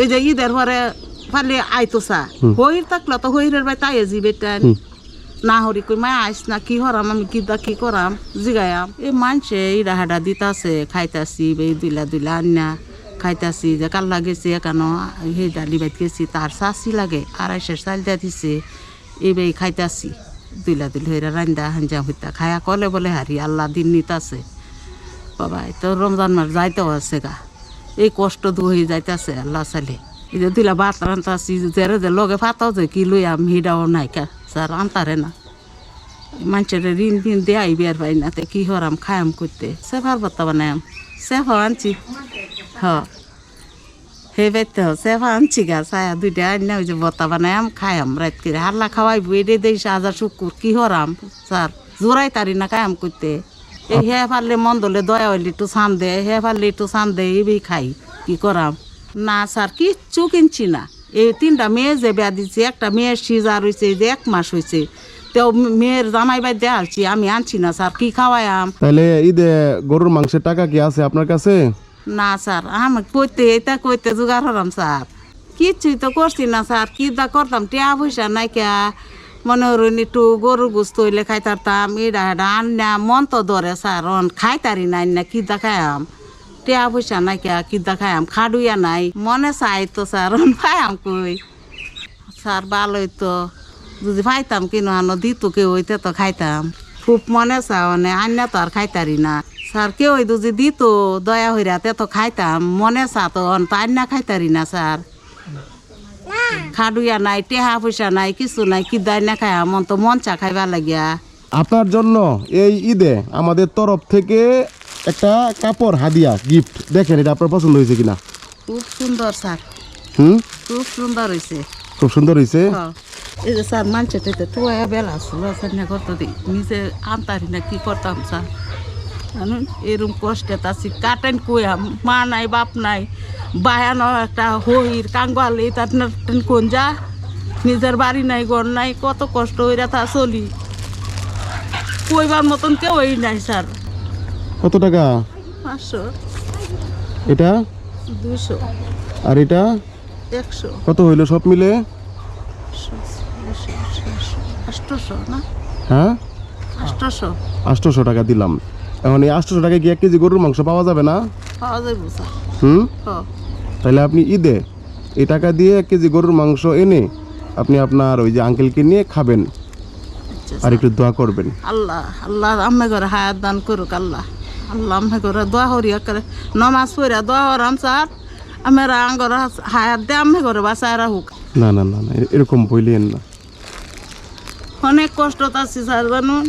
এই যে ঈদের পরে ফালে আইতো চা। হইর থাকল তো হইরের বাই তাই জিবে হুম। না হরি কই মা আইস না কি হরাম আমি কি দা কি করাম? জিগায়াম এ মানছে ইরা হাডা দিতাছে খাইতাছি এই দুইলা দুইলা আন্না খাইতাছি যে কাল্লা গেছে একানো সেই ডালি বাইত গেছি তার চাষি লাগে আড়াইশের চাল দিয়া দিছে বেই খাইতাছি। দুইলা দুইলা হইরা রান্দা হাঞ্জা হইতা খায়া কলে বলে হারি আল্লাহ দিন নিতাছে। বাবা তো রমজান মাস যাইতেও আছে গা। এই কষ্ট দু হয়ে যাইতেছে, আল্লাহ চালে এই যে দিলা ভাত রান্তাছি যেরে যে লগে ফাতাও যে কি লই আমি, হিডাও নাই কা স্যার আনতারে না। মানুষের ঋণ ফিন দেয়াই বিয়ার পাই না তে, কি হরাম, খায়াম করতে। সেফার বাত্তা বানায়াম। সেফা আনছি। হ। হে বাইতে হ সেফা আনছি গা, ছায়া দুইটা আনি ওই যে বত্তা বানায়াম, খায়াম রাত করে। হাল্লা খাওয়াই বইরে দেই সাজা শুকুর, কি হরাম স্যার জোরাই তারি না খায়াম করতে। এই হে পারলে মন দলে দয়া হইলে একটু সান দে হে পারলে একটু সান দে এই খাই কি করাম? না স্যার কিচ্ছু কিনছি না। এই তিনটা মেয়ে যে বেয়া দিচ্ছে একটা মেয়ের সিজার হয়েছে যে এক মাস হয়েছে তো মেয়ের জামাই বাই দেয়া আলছি আমি আনছি না স্যার কি খাওয়ায়াম? তাহলে ঈদে গরুর মাংসের টাকা কি আছে আপনার কাছে? না স্যার আমি কইতে এটা কইতে জোগাড় হলাম স্যার। কিচ্ছুই তো করছি না স্যার কি দা করতাম টিয়া পয়সা নাই কে। মনে হরুন একটু গরু গুস্ত হইলে খাইতারতাম এটা এটা আন্না মন তো ধরে স্যার, অন খাইতারি না কি দা খায়াম টিয়া পয়সা নাই কে কি দা খায়াম খাডুইয়া নাই, মনে চাই তো স্যার, অন খায়াম কই? স্যার ভালোই তো, যদি পাইতাম কিনো আনো, দিত কেউ হইতে তো খাইতাম। খুব মনে চাও মানে আন্না তো আর খাইতারি না। স্যার কেউ যদি দিত, দয়া হইরা তে তো খাইতাম, মনে চা তো অন, তো আন্না খাইতারি না স্যার। খাডুইয়া নাই টেহা পয়সা নাই কিছু নাই কি দায় না খাই মন তো মন চা খাইবা লাগিয়া। আপনার জন্য এই ঈদে আমাদের তরফ থেকে একটা কাপড় হাদিয়া গিফট দেখেন এটা আপনার পছন্দ হয়েছে কিনা। খুব সুন্দর স্যার। হুম? খুব সুন্দর হয়েছে। খুব সুন্দর হয়েছে? এই যে স্যার মানছে তো তুয়া বেলা ছিল স্যার না করতো দি নিজে আনতারি না কি করতাম স্যার? এরম কষ্টে তাছি কাটেন কুয়া মা নাই বাপ নাই। বায়ানো একটা হইর কাঙ্গাল তার কোন যা। নিজের বাড়ি নাই ঘর নাই কত কষ্ট হইরা তা চলি। কইবার মতন কেউই নাই স্যার। কত টাকা? পাঁচশো। এটা? দুশো আর এটা? একশো। কত হইল সব মিলে? আষ্টশো না? হ্যাঁ? আষ্টশো আটশোশো টাকা দিলাম। এখন এই আটশোশো টাকায় কি এক কেজি গরুর মাংস পাওয়া যাবে না? পাওয়া যাবে স্যার। হুম? তাহলে আপনি ঈদে এই টাকা দিয়ে এক কেজি গরুর মাংস এনে আপনি আপনার ওই যে আঙ্কেলকে নিয়ে খাবেন। আচ্ছা আর একটু দোয়া করবেন। আল্লাহ আল্লাহ আম্মে করে হায়াত দান করুক আল্লাহ। আল্লাহ আম্মে করে দোয়া হরিয়া করে নমাজ পড়া দোয়া হরাম স্যার। আমার আঙ্গর হায়াত দে আম্মে করে বাসায় রাহুক না না না না এরকম বইলেন না। অনেক কষ্ট আছে স্যার জানুন।